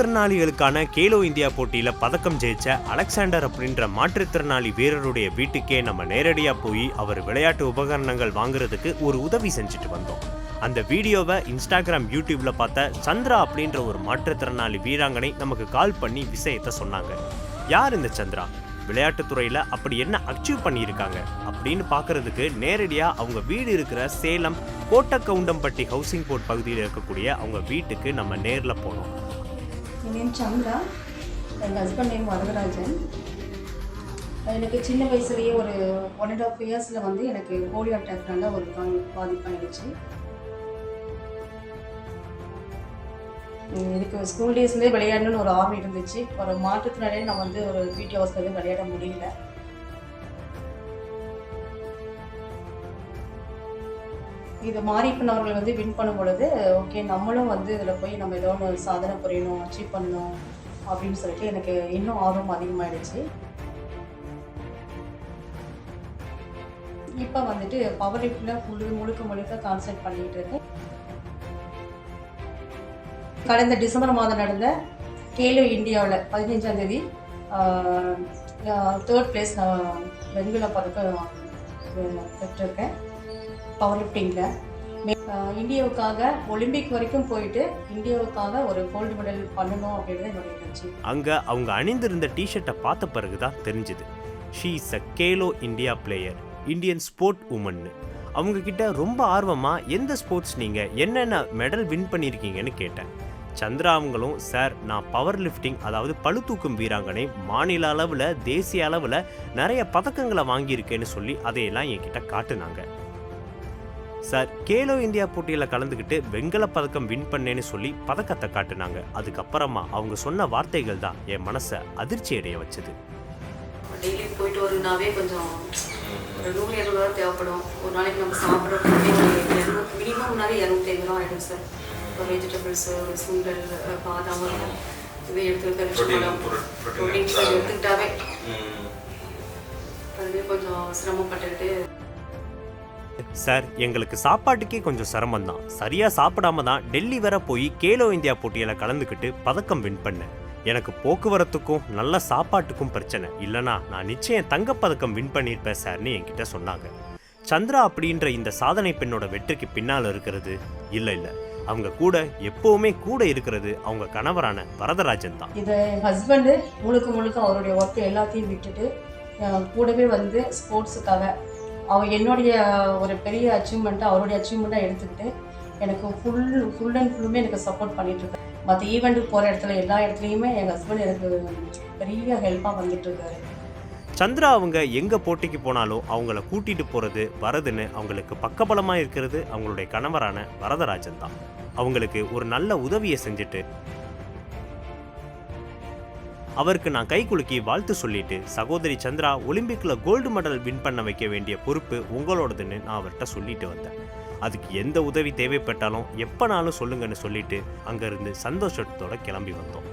மாற்றுத்திறனாளிகளுக்கான கேலோ இந்தியா போட்டியில பதக்கம் ஜெயிச்ச அலெக்சாண்டர் அப்படின்ற மாற்றுத்திறனாளி வீரருடைய வீட்டுக்கே நம்ம நேரடியா போய் அவர் விளையாட்டு உபகரணங்கள் வாங்குறதுக்கு ஒரு உதவி செஞ்சுட்டு வந்தோம். அந்த வீடியோவை இன்ஸ்டாகிராம் யூடியூப்ல பார்த்த சந்திரா அப்படின்ற ஒரு மாற்றுத்திறனாளி வீராங்கனை நமக்கு கால் பண்ணி விஷயத்த சொன்னாங்க. யார் இந்த சந்திரா? விளையாட்டுத்துறையில் அப்படி என்ன அச்சீவ் பண்ணியிருக்காங்க? அப்படின்னு பார்க்கறதுக்கு நேரடியா அவங்க வீடு இருக்கிற சேலம் கோட்டக்கவுண்டம்பட்டி ஹவுசிங் போர்ட் பகுதியில் இருக்கக்கூடிய அவங்க வீட்டுக்கு நம்ம நேர்ல போனோம். நேம் சந்திரா எங்கள் ஹஸ்பண்ட் நேம் வரதராஜன். எனக்கு சின்ன வயசுலேயே ஒரு ஒன் அண்ட் ஆஃப் இயர்ஸில் வந்து எனக்கு போலியோ அட்டாக்னால ஒரு பா- பாதிப்பாயிடுச்சு உம் எனக்கு ஸ்கூல் டேஸ்லேயே விளையாடணும்னு ஒரு ஆர்வம் இருந்துச்சு. ஒரு மாற்றத்தினாலே நான் வந்து ஒரு பிடி ஹவுஸ்லேருந்து விளையாட முடியல. இது மாரியப்பன் அவர்கள் வந்து வின் பண்ணும் பொழுது ஓகே நம்மளும் வந்து இதில் போய் நம்ம ஏதோ ஒன்று சாதனை புரியணும் அச்சீவ் பண்ணணும் அப்படின்னு சொல்லிட்டு எனக்கு இன்னும் ஆர்வம் அதிகமாயிடுச்சு. இப்போ வந்துட்டு பவர் லிஃப்டில் ஃபுல்லு முழுக்க முழுக்க கான்சென்ட் பண்ணிட்டு இருக்கேன். கடந்த டிசம்பர் மாதம் நடந்த கேலோ இந்தியாவில் பதினஞ்சாம் தேதி தேர்ட் பிளேஸ் நான் வெண்கல பதக்கம் பெற்றிருக்கேன். பவர் லிஃப்டிங்கில் இந்தியாவுக்காக ஒலிம்பிக் வரைக்கும் போயிட்டு இந்தியாவுக்காக ஒரு கோல்டு மெடல் பண்ணணும் அப்படின்றது என்னுடைய நினைச்சு அங்க அவங்க அணிந்திருந்த டிஷர்ட்டை பார்த்த பிறகுதான் தெரிஞ்சுது. She is a Khelo India player Indian sport உமன்னு அவங்க கிட்ட ரொம்ப ஆர்வமா எந்த ஸ்போர்ட்ஸ் நீங்க என்னென்ன மெடல் வின் பண்ணியிருக்கீங்கன்னு கேட்டேன். சந்திரா அவங்களும் சார் நான் பவர் லிஃப்டிங் அதாவது பளுதூக்கும் வீராங்கனை மாநில அளவில் தேசிய அளவில் நிறைய பதக்கங்களை வாங்கியிருக்கேன்னு சொல்லி அதையெல்லாம் என்கிட்ட காட்டுனாங்க. சார் கேலோ இந்தியா போட்டியில் கலந்துக்கிட்டு வெண்கல பதக்கம் வின் பண்ணேன்னு சொல்லி பதக்கத்தை காட்டுனாங்க. அதுக்கப்புறமா அவங்க சொன்ன வார்த்தைகள் தான் என் மனசை அதிர்ச்சி அடைய வச்சது. டெய்லி போயிட்டு கொஞ்சம் ஒரு நூறு இரநூறுவா தேவைப்படும். ஒரு நாளைக்கு நம்ம மினிமம் இரநூத்தி ஆகிடும் சார். இப்போ வெஜிடபிள்ஸு ஒரு சுண்டல் பாதாம் இது எடுத்துக்கிட்டாவே. அதுவே கொஞ்சம் சிரமப்பட்டுக்கிட்டு சார் எங்களுக்கு சாப்பாட்டுக்கே கொஞ்சம் சிரமம் தான் சரியா சாப்பிடாம தான் டெல்லி வர போய் கேலோ இந்தியா போட்டியில கலந்துக்கிட்டு பதக்கம் வின் பண்ணேன். எனக்கு போக்குவரத்துக்கும் நல்ல சாப்பாட்டுக்கும் பிரச்சனை. இல்லனா நான் நிச்சயம் தங்கப்பதக்கம் வின் பண்ணியிருப்பேன் சார்னு என்கிட்ட சொன்னாங்க. சந்திரா அப்படின்ற இந்த சாதனை பெண்ணோட வெற்றிக்கு பின்னால் இருக்கிறது? இல்ல இல்ல. அவங்க கூட எப்பவுமே கூட இருக்கிறது அவங்க கணவரான வரதராஜன் தான். இது என் ஹஸ்பண்டு முழுக்க முழுக்க அவருடைய ஒர்க் எல்லாத்தையும் விட்டுட்டு கூடவே வந்து ஸ்போர்ட்ஸுக்காக அவர் என்னுடைய ஒரு பெரிய அச்சீவ்மெண்ட்டை அவருடைய அச்சீவ்மெண்ட்டாக எடுத்துக்கிட்டு எனக்கு ஃபுல் ஃபுல் அண்ட் ஃபுல்லுமே எனக்கு சப்போர்ட் பண்ணிட்டு மற்ற ஈவெண்ட்டுக்கு போகிற இடத்துல எல்லா இடத்துலையுமே எங்கள் ஹஸ்பண்ட் எனக்கு பெரிய ஹெல்ப்பாக வந்துட்டுருக்காரு. சந்திரா அவங்க எங்கே போட்டிக்கு போனாலும் அவங்கள கூட்டிகிட்டு போகிறது வரதுன்னு அவங்களுக்கு பக்கபலமாக இருக்கிறது அவங்களுடைய கணவரான வரதராஜன் தான். அவங்களுக்கு ஒரு நல்ல உதவியை செஞ்சுட்டு அவருக்கு நான் கை குலுக்கி வாழ்த்து சொல்லிட்டு சகோதரி சந்திரா ஒலிம்பிக்ல கோல்டு மெடல் வின் பண்ண வைக்க வேண்டிய பொறுப்பு உங்களோடதுன்னு நான் அவர்கிட்ட சொல்லிட்டு வந்தேன். அதுக்கு எந்த உதவி தேவைப்பட்டாலும் எப்பனாலும் சொல்லுங்கன்னு சொல்லிட்டு அங்கேருந்து சந்தோஷத்தோட கிளம்பி வந்தோம்.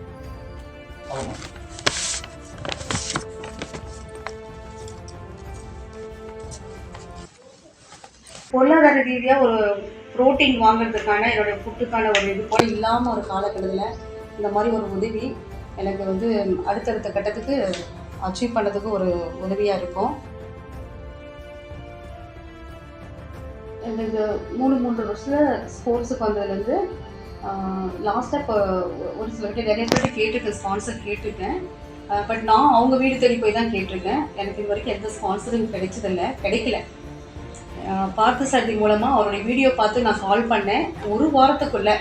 பொருளாதார ரீதியாக ஒரு புரோட்டீன் வாங்குறதுக்கான என்னுடைய ஃபுட்டுக்கான ஒரு இது கூட இல்லாமல் ஒரு காலகட்டத்தில் இந்த மாதிரி ஒரு உதவி எனக்கு வந்து அடுத்தடுத்த கட்டத்துக்கு அச்சீவ் பண்ணதுக்கு ஒரு உதவியாக இருக்கும். எனக்கு மூணு மூன்று வருஷத்தில் ஸ்போர்ட்ஸுக்கு வந்ததுலேருந்து லாஸ்ட்டாக இப்போ ஒரு சில பேர் நிறைய பேர் கேட்டிருக்கேன் ஸ்பான்சர் கேட்டிருக்கேன். பட் நான் அவங்க வீடு தேடி போய் தான் கேட்டிருக்கேன். எனக்கு இது வரைக்கும் எந்த ஸ்பான்சரும் கிடைச்சதில்ல. கிடைக்கல. பார்த்த சாரதி மூலமாக அவருடைய வீடியோ பார்த்து நான் கால் பண்ணேன். ஒரு வாரத்துக்குள்ளே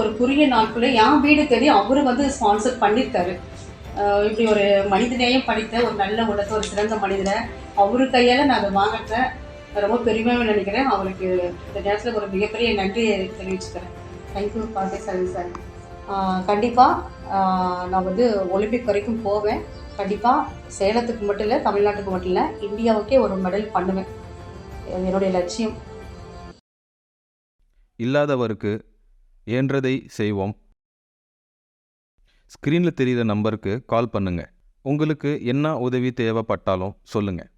ஒரு குறுகிய நாட்குள்ளே என் வீடு தேடி அவர் வந்து ஸ்பான்சர் பண்ணியிருக்காரு இப்படி ஒரு மனிதநேயம் படித்த ஒரு நல்ல உள்ளத்தை ஒரு சிறந்த மனிதனை அவர் கையால் நான் அதை வாங்கிட்டேன் ரொம்ப பெருமையாக நினைக்கிறேன். அவருக்கு இந்த நேரத்தில் ஒரு மிகப்பெரிய நன்றியை தெரிவிச்சுக்கிறேன். தேங்க்யூ பார்த்தி சரி சார் கண்டிப்பாக நான் வந்து ஒலிம்பிக் வரைக்கும் போவேன். கண்டிப்பாக சேலத்துக்கு மட்டும் இல்லை தமிழ்நாட்டுக்கு மட்டும் இல்லை இந்தியாவுக்கே ஒரு மெடல் பண்ணுவேன். என்னுடைய லட்சியம். இல்லாதவருக்கு இயன்றதை செய்வோம். ஸ்க்ரீனில் தெரிகிற நம்பருக்கு கால் பண்ணுங்க. உங்களுக்கு என்ன உதவி தேவைப்பட்டாலும் சொல்லுங்கள்